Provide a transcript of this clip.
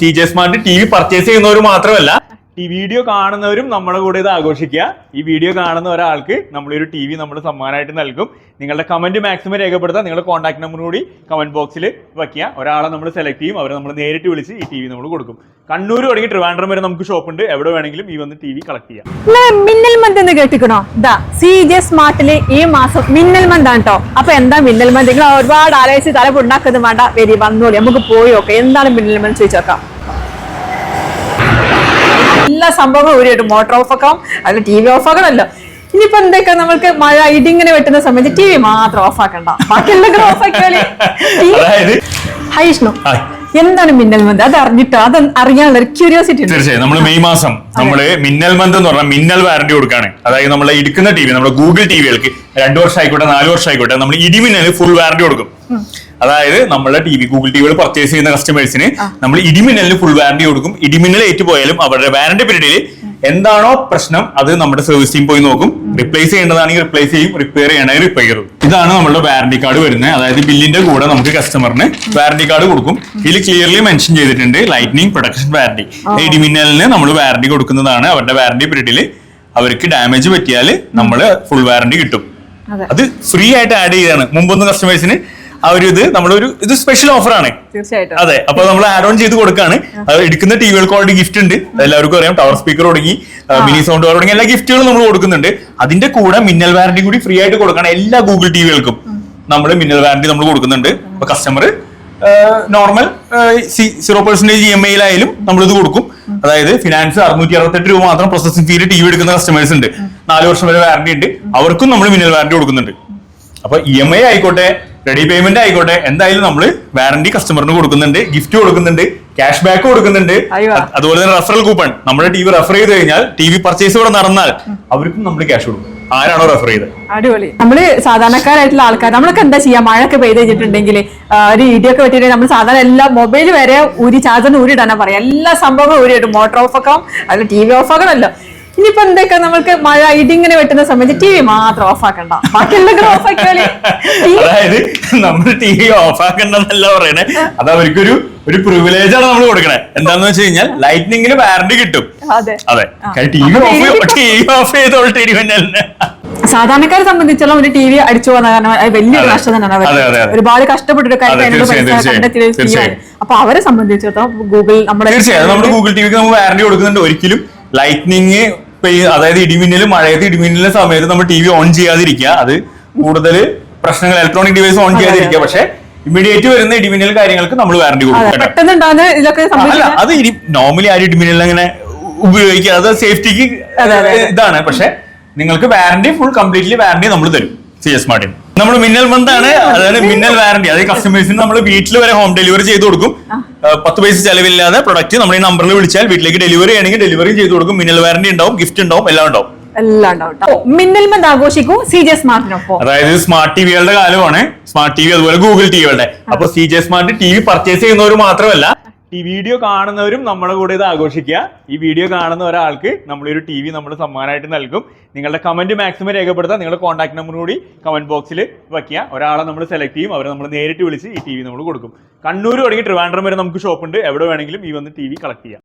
C J smart T V purchase ചെയ്യുന്നവർ മാത്രമല്ല ഈ വീഡിയോ കാണുന്നവരും നമ്മുടെ കൂടെ ഇത് ആഘോഷിക്കുക. ഈ വീഡിയോ കാണുന്ന ഒരാൾക്ക് നമ്മളൊരു ടി വി നമ്മൾ സമ്മാനമായിട്ട് നൽകും. നിങ്ങളുടെ കമന്റ് മാക്സിമം രേഖപ്പെടുത്താൻ നിങ്ങളുടെ കോൺടാക്ട് നമ്പർ കൂടി കമന്റ് ബോക്സിൽ വയ്ക്കുക. ഒരാളെ നമ്മൾ സെലക്ട് ചെയ്യും. അവരെ നമ്മൾ നേരിട്ട് വിളിച്ച് ഈ ടി വി നമ്മൾ കൊടുക്കും. കണ്ണൂർ തുടങ്ങി ട്രിവാൻഡ്രം വരെ നമുക്ക് ഷോപ്പ് ഉണ്ട്. എവിടെ വേണമെങ്കിലും ഈ വന്ന് ടി വി കളക്ട് ചെയ്യാം. മിന്നൽ കേട്ടിക്കണോ? ദാ സി ജെ സ്മാർട്ടിൽ ഈ മാസം മിന്നൽ മന്ത് ആണ് കേട്ടോ അപ്പൊ എന്താ മിന്നൽ മന്ത്? നിങ്ങൾ ഒരുപാട് ആലോചിച്ച് തല വേണ്ട. വരി വന്നോളി. നമുക്ക് പോയി നോക്കാം. എന്താണ് മിന്നൽ മന്ത് ചോദിച്ചോക്കാം എല്ലാ സംഭവങ്ങളും ഒരു മോട്ടർ ഓഫ് ആക്കാം അല്ല ടി വി ഓഫ് ആക്കണമല്ലോ ഇനിയിപ്പോ എന്തൊക്കെ നമുക്ക് മഴ ഇടിങ്ങനെ വെട്ടുന്ന സമയത്ത് ടി വി മാത്രം ഓഫ് ആക്കണ്ട ബാക്കിയെല്ലാം ഓഫ് ആക്കിയാലേ ഹൈ വിഷ്ണു. എന്താണ് മിന്നൽ മന്ത്? അത് അറിഞ്ഞിട്ടോ? അത് അറിയാനുള്ള ഒരു ക്യൂരിയോസിറ്റി തീർച്ചയായും. നമ്മൾ മെയ് മാസം നമ്മൾ മിന്നൽ മന്ത് എന്ന് പറഞ്ഞാൽ മിന്നൽ വാറന്റി കൊടുക്കാണ്. അതായത് നമ്മൾ ഇടുക്കുന്ന ടി വി നമ്മുടെ ഗൂഗിൾ ടി വികൾക്ക് രണ്ടു വർഷം ആയിക്കോട്ടെ നാല് വർഷം ആയിക്കോട്ടെ നമ്മൾ ഇടിമിന്നൽ ഫുൾ വാറന്റി കൊടുക്കും. അതായത് നമ്മളെ ടി വി ഗൂഗിൾ ടിവികൾ പർച്ചേസ് ചെയ്യുന്ന കസ്റ്റമേഴ്സിന് നമ്മൾ ഇടിമിന്നലിന് ഫുൾ വാറണ്ടി കൊടുക്കും. ഇടിമിന്നൽ ഏറ്റു പോയാലും അവരുടെ വാറണ്ടി പീരീഡിൽ എന്താണോ പ്രശ്നം അത് നമ്മുടെ സർവീസ് ടീം പോയി നോക്കും. റിപ്ലേസ് ചെയ്യേണ്ടതാണെങ്കിൽ റിപ്ലേസ് ചെയ്യും റിപ്പയർ ചെയ്യണമെങ്കിൽ റിപ്പയർ ചെയ്യും. ഇതാണ് നമ്മുടെ വാറണ്ടി കാർഡ് വരുന്നത്. അതായത് ബില്ലിന്റെ കൂടെ നമുക്ക് കസ്റ്റമറിന് വാറണ്ടി കാർഡ് കൊടുക്കും. ഇതിൽ ക്ലിയർലി മെൻഷൻ ചെയ്തിട്ടുണ്ട് ലൈറ്റ്നിങ് പ്രൊഡക്ഷൻ വാറണ്ടി ഇടിമിന്നലിന് നമ്മൾ വാറണ്ടി കൊടുക്കുന്നതാണ്. അവരുടെ വാറണ്ടി പീരീഡിൽ അവർക്ക് ഡാമേജ് പറ്റിയാൽ നമ്മൾ ഫുൾ വാറണ്ടി കിട്ടും. അത്. ഫ്രീ ആയിട്ട് ആഡ് ചെയ്താണ്. മുമ്പൊന്നും കസ്റ്റമേഴ്സിന് ആ ഒരു ഇത് നമ്മളൊരു ഇത് സ്പെഷ്യൽ ഓഫറാണ് തീർച്ചയായിട്ടും. അതെ അപ്പൊ നമ്മൾ ആഡ് ഓൺ ചെയ്ത് കൊടുക്കാണ്. എടുക്കുന്ന ടിവികൾക്ക് ഓൾറെഡി ഗിഫ്റ്റ് ഉണ്ട്. എല്ലാവർക്കും അറിയാം ടവർ സ്പീക്കർ തുടങ്ങി മിനി സൗണ്ട് തുടങ്ങി എല്ലാ ഗിഫ്റ്റുകളും നമ്മൾ കൊടുക്കുന്നുണ്ട്. അതിന്റെ കൂടെ മിന്നൽ വാറണ്ടി കൂടി ഫ്രീ ആയിട്ട് കൊടുക്കണം എല്ലാ ഗൂഗിൾ ടിവികൾക്കും നമ്മൾ മിന്നൽ വാറണ്ടി നമ്മൾ കൊടുക്കുന്നുണ്ട്. അപ്പൊ customer normal zero percentage E M നമ്മൾ ഇത് കൊടുക്കും. അതായത് ഫിനാൻസ് അറുന്നൂറ്റി അറുപത്തെട്ട് രൂപ മാത്രം പ്രോസസിംഗ് ഫീൽ ടി വി എടുക്കുന്ന കസ്റ്റമേഴ്സ് ഉണ്ട്. നാല് വർഷം വരെ വാറണ്ടി ഉണ്ട്. അവർക്കും നമ്മൾ മിന്നൽ വാറണ്ടി കൊടുക്കുന്നുണ്ട്. അപ്പൊ ഇ എം ഐ ആയിക്കോട്ടെ റെഡി പേയ്മെന്റ് ആയിക്കോട്ടെ. എന്തായാലും നമ്മൾ വാറന്റി കസ്റ്റമറിന് കൊടുക്കുന്നുണ്ട് ഗിഫ്റ്റ് കൊടുക്കുന്നുണ്ട് ക്യാഷ് ബാക്ക് കൊടുക്കുന്നുണ്ട് അതുപോലെ തന്നെ റെഫറൽ കൂപ്പൺ നമ്മുടെ ടി വി റെഫർ ചെയ്ത് കഴിഞ്ഞാൽ ടി വി പർച്ചേസ് ഇവിടെ നടന്നാൽ അവർക്കും നമ്മൾ ക്യാഷ് കൊടുക്കും. ആരാണോ റെഫർ ചെയ്ത് അടിപൊളി. നമ്മൾ സാധാരണക്കാരായിട്ടുള്ള ആൾക്കാർ നമ്മളൊക്കെ എന്താ ചെയ്യാ? മഴയൊക്കെ പെയ്ത് കഴിഞ്ഞിട്ടുണ്ടെങ്കിൽ ഒരു ഇടിയൊക്കെ പറ്റിയിട്ട് നമ്മൾ സാധാരണ എല്ലാ മൊബൈൽ വരെ ഊരി ചാർജറിന് ഊരിടാനാ പറയാം. എല്ലാ സംഭവങ്ങളും ഊരിയിട്ടും മോട്ടോർ ഓഫ് ആക്കാം അല്ല ടി വി ഓഫ് ആക്കണമല്ലോ ഇനിയിപ്പോ എന്തൊക്കെ നമ്മൾക്ക് മഴ ഇടിങ്ങനെ വെട്ടുന്ന സമയത്ത് ടി വി മാത്രം ഓഫ് ആക്കണ്ട ബാക്കിയെല്ലാം ഓഫ് ആക്കിയാലേ അതായത് നമ്മൾ ടി വി ഓഫ് ആക്കണ്ടെന്നല്ല പറയണേ അത് അവർക്കൊരു ഒരു പ്രിവിലേജ് ആണ് നമ്മൾ കൊടുക്കണേ എന്താന്ന് വെച്ച് കഴിഞ്ഞാൽ ലൈറ്റ്നിങ്ങിന് വാറന്റി കിട്ടും അതെ. T V off T V off ചെയ്തോളട്ടെ ഇടിവന്നെ സാധാരണക്കാരെ സംബന്ധിച്ചോളം ഒരു ടി വി അടിച്ചു പോകുന്ന കാരണം വലിയൊരു നഷ്ടം തന്നെയാണ്. ഒരുപാട് കഷ്ടപ്പെട്ടിട്ട് കാര്യം. അപ്പൊ അവരെ സംബന്ധിച്ചിടത്തോളം ഗൂഗിൾ നമ്മുടെ തീർച്ചയായും നമ്മുടെ ഗൂഗിൾ ടിവിക്ക് നമ്മൾ വാറണ്ടി കൊടുക്കുന്നുണ്ട് ഒരിക്കലും ലൈറ്റ്നിങ് അതായത് ഇടിമിന്നൽ മഴയത്ത് ഇടിമിന്നലിന്റെ സമയത്ത് നമ്മൾ ടി വി ഓൺ ചെയ്യാതിരിക്കുക. അത് കൂടുതൽ പ്രശ്നങ്ങൾ ഇലക്ട്രോണിക് ഡിവൈസ് ഓൺ ചെയ്യാതിരിക്കുക. പക്ഷെ ഇമ്മീഡിയറ്റ് വരുന്ന ഇടിമിന്നൽ കാര്യങ്ങൾക്ക് നമ്മൾ വാറണ്ടി കൊടുക്കും അല്ല അത് നോർമലി ആരും ഇടിമിന്നൽ അങ്ങനെ ഉപയോഗിക്കുക അത് സേഫ്റ്റിക്ക്. ഇതാണ്. പക്ഷെ നിങ്ങൾക്ക് വാറണ്ടി ഫുൾ കംപ്ലീറ്റ്ലി വാറണ്ടി നമ്മൾ തരും സി എസ് മാർട്ടിൻ നമ്മൾ മിന്നൽ ബന്ധാണ് അതായത് മിന്നൽ വാറണ്ടി അതായത് കസ്റ്റമേഴ്സിന് നമ്മൾ വീട്ടിൽ വരെ ഹോം ഡെലിവറി ചെയ്ത് കൊടുക്കും. പത്ത് പൈസ ചെലവില്ലാതെ പ്രൊഡക്റ്റ് നമ്മൾ ഈ നമ്പറിൽ വിളിച്ചാൽ വീട്ടിലേക്ക് ഡെലിവറി ആണെങ്കിൽ ഡെലിവറി ചെയ്തു കൊടുക്കും. മിന്നൽ വാറന്റി ഉണ്ടാവും ഗിഫ്റ്റ് ഉണ്ടാവും എല്ലാം ഉണ്ടാവും. എല്ലാം ഉണ്ടാവും ട്ടോ. മിന്നൽ മന്ത് ആഘോഷിക്കൂ. സി ജെ സ്മാർട്ടിനൊപ്പം അതായത് സ്മാർട്ട് ടിവികളുടെ കാലമാണ്. സ്മാർട്ട് ടി വി അതുപോലെ ഗൂഗിൾ ടിവികളുടെ അപ്പൊ C J smart T V purchase ചെയ്യുന്നവർ മാത്രമല്ല ഈ വീഡിയോ കാണുന്നവരും നമ്മുടെ കൂടെ ഇത് ആഘോഷിക്കുക. ഈ വീഡിയോ കാണുന്ന ഒരാൾക്ക് നമ്മളൊരു ടി വി നമ്മൾ സമ്മാനമായിട്ട് നൽകും. നിങ്ങളുടെ കമന്റ് മാക്സിമം രേഖപ്പെടുത്താൻ നിങ്ങളുടെ കോൺടാക്ട് നമ്പർ കൂടി കമന്റ് ബോക്സിൽ വയ്ക്കുക. ഒരാളെ നമ്മൾ സെലക്ട് ചെയ്യും. അവരെ നമ്മൾ നേരിട്ട് വിളിച്ച് ഈ ടി വി നമ്മൾ കൊടുക്കും. കണ്ണൂർ തുടങ്ങി ട്രിവാൻഡ്രം വരെ നമുക്ക് ഷോപ്പ് ഉണ്ട്. എവിടെ വേണമെങ്കിലും ഈ വന്ന് ടി വി കളക്ട് ചെയ്യാം.